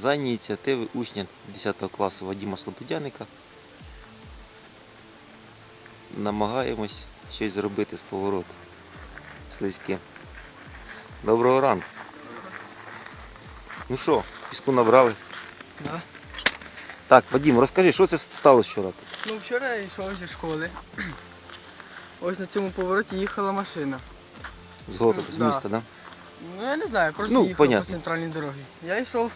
за ініціативи учня 10 класу Вадима Слободяника намагаємось щось зробити з повороту слизьким. Доброго ранку. Ну що, піску набрали? Да. Так, Вадим, розкажи, що це сталося вчора? Ну вчора я йшов зі школи. Ось на цьому повороті їхала машина. З городу, з міста, да? Ну я не знаю, просто Ну, їхав понятно. по центральній дорогі. Я йшов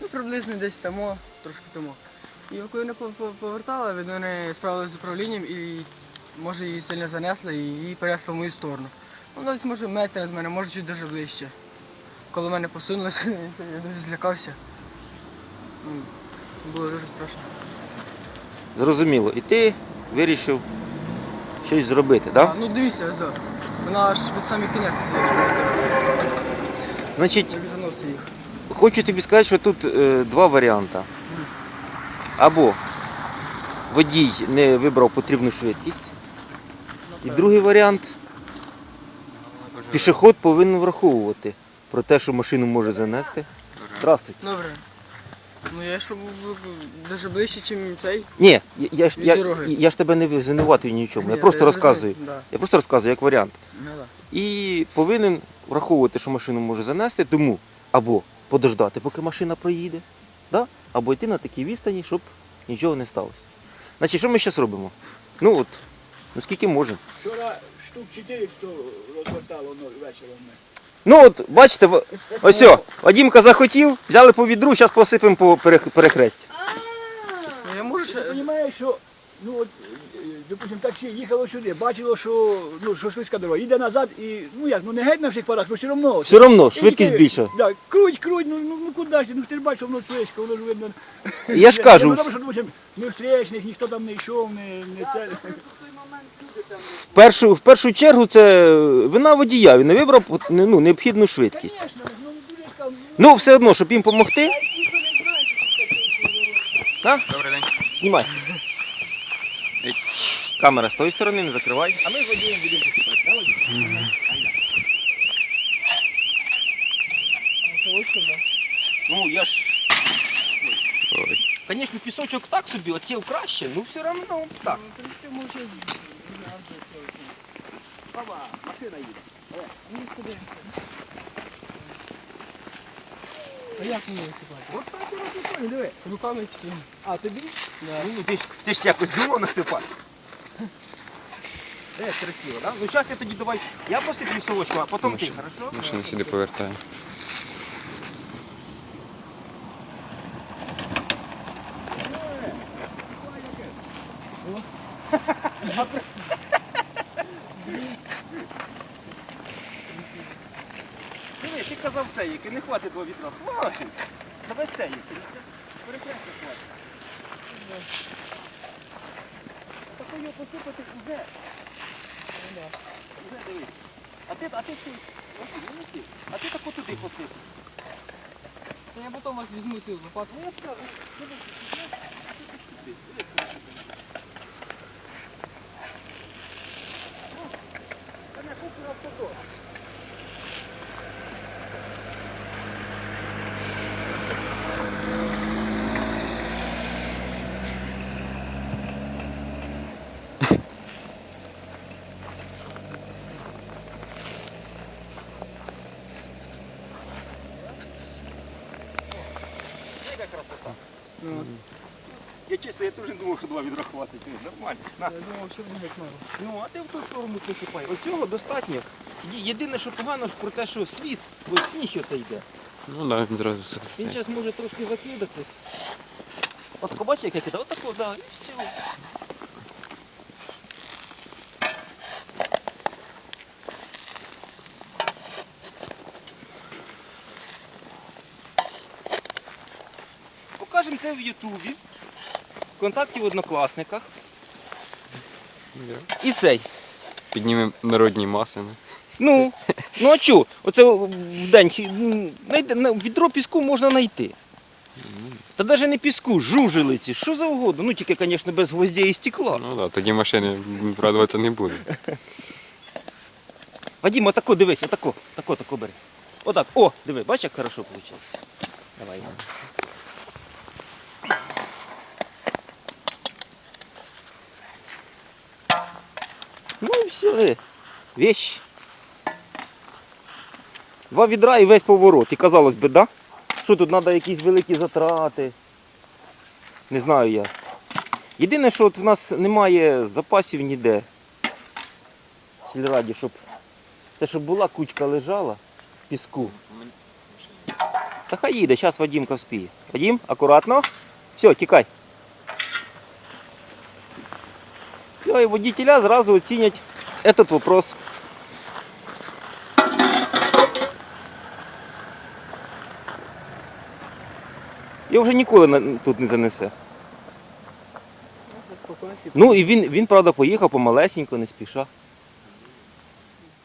ну, приблизно десь тому, трошки тому. І коли вона пов- пов- повертала, видно, вони справилися з управлінням і може її сильно занесло і її перенесло в мою сторону. Вона десь може метр від мене, може чуть дуже ближче. Коли мене посунулося, я дуже злякався. Ну, Було дуже страшно. Зрозуміло. І ти вирішив щось зробити, так? А, ну дивіться, ось. да. Вона аж від самий кінець. Значить, їх. Хочу тобі сказати, що тут е, два варіанти. Або водій не вибрав потрібну швидкість. І другий варіант пішохід повинен враховувати про те, що машину може занести. Здравствуйте. Добре. Ну я йшов дуже ближче, ніж цей. Ні, я, я, ж, Від я, дороги. я ж тебе не звинуватую ні в чому. Я Ні, просто я розказую. розумію, да. Я просто розказую як варіант. Ну, да. І повинен враховувати, що машину може занести, тому або подождати, поки машина проїде, да? або йти на такій відстані, щоб нічого не сталося. Значить, що ми зараз робимо? Ну от, ну скільки можемо. Вчора штук 4 хто розвертало ну, вечором. Ну от, бачите, ось о, Вадімка захотів, взяли по відру, зараз посипемо по перех- перехресті. Ну, Я можу Ти ще. розумієш, що ну, от, е, допустим, таксі їхало сюди, бачило, що, ну, що слизька дорога, їде назад і, ну як, ну не геть на всіх парах, ну все одно. Все одно, швидкість більша. Да, круть, круть, ну, ну, ну куди ж ну ти ж бачиш, що воно слизько, воно ж видно. Я ж кажу. Ну, добре, що, допустим, не встречних, ніхто там не йшов, не, не це. В першу, в першу чергу це вина водія, він не вибрав ну, необхідну швидкість. Звісно, ну, дуже сказав, ну, Ну, все одно, щоб їм допомогти. Добрий день. Знімай. Камера з тої сторони, не закривай. А ми з водієм будемо поступати, да, водій? Ну, я ж. Звісно, пісочок так собі, оців краще, ну все одно так. Баба, машина їде. А Як мені висипати? От так і розумію, диви. Руками чи? А тобі? Ну, ти, ж, ти ж якось думав насипати. Де красиво, да? Ну зараз я тоді давай. Я посиплю совочку, а потім ти, хорошо? Машина сюди повертає. Диви, ти казав це, який не хватить два вітра. Хватить. Давай це, який. Перекрестя хватить. Тако його посипати уже. Уже дивись. А ти, а ти, ти, а ти тако туди посип. Та я потім вас візьму цю лопату. Ну, я скажу. Ну, та не хочу на Я чесно, я теж не думав, що два відрахувати. хватить. Ну, Нормально. На. я думав, що буде як мало. Ну, а ти в ту сторону присипай. Ось цього достатньо. Є- Єдине, що погано ж про те, що світ, ось сніг оце йде. Ну так, він зразу все. Він зараз може трошки закидати. От побачиш, як я кидав, отако, да, і все. Це в Ютубі, в контакті в однокласниках. І цей. Піднімемо народні маси. ну. Ну, ну а чого? Оце в день на- відро піску можна знайти. Та навіть не піску, жужелиці, що завгодно. Ну тільки, звісно, без гвоздя і стекла. Ну так, тоді машини радуватися не буде. Вадим, отако дивись, отако, тако, тако бери. Отак, о, диви, бачиш, як хорошо вийшло. Давай. Ну і все. Вещь. Два відра і весь поворот. І казалось би, да? Що тут треба якісь великі затрати. Не знаю я. Єдине, що от в нас немає запасів ніде. Сільраді, щоб. Це щоб була кучка лежала в піску. Та хай їде, зараз Вадімка вспіє. Вадім, акуратно. Все, тікай. Ну і водителя зразу оцінять этот вопрос. Його вже ніколи тут не занесе. Ну і він, він правда, поїхав помалесенько, не спіша.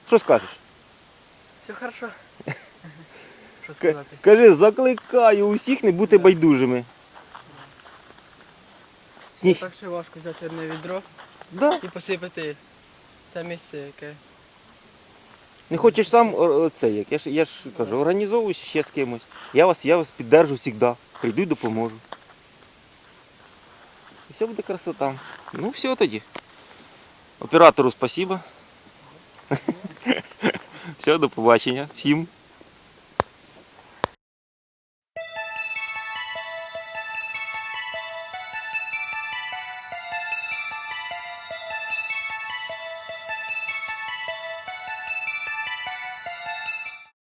Що скажеш? Все хорошо. Що сказати? Кажи, закликаю усіх не бути байдужими. Сніг. Так що важко взяти одне відро Да. і посипати те місце, яке. Не хочеш сам о, це як? Я ж, я ж кажу, організовуй ще з кимось. Я вас, я вас піддержу завжди. Прийду і допоможу. І все буде красота. Ну все тоді. Оператору спасибо. Все, до побачення. Всім.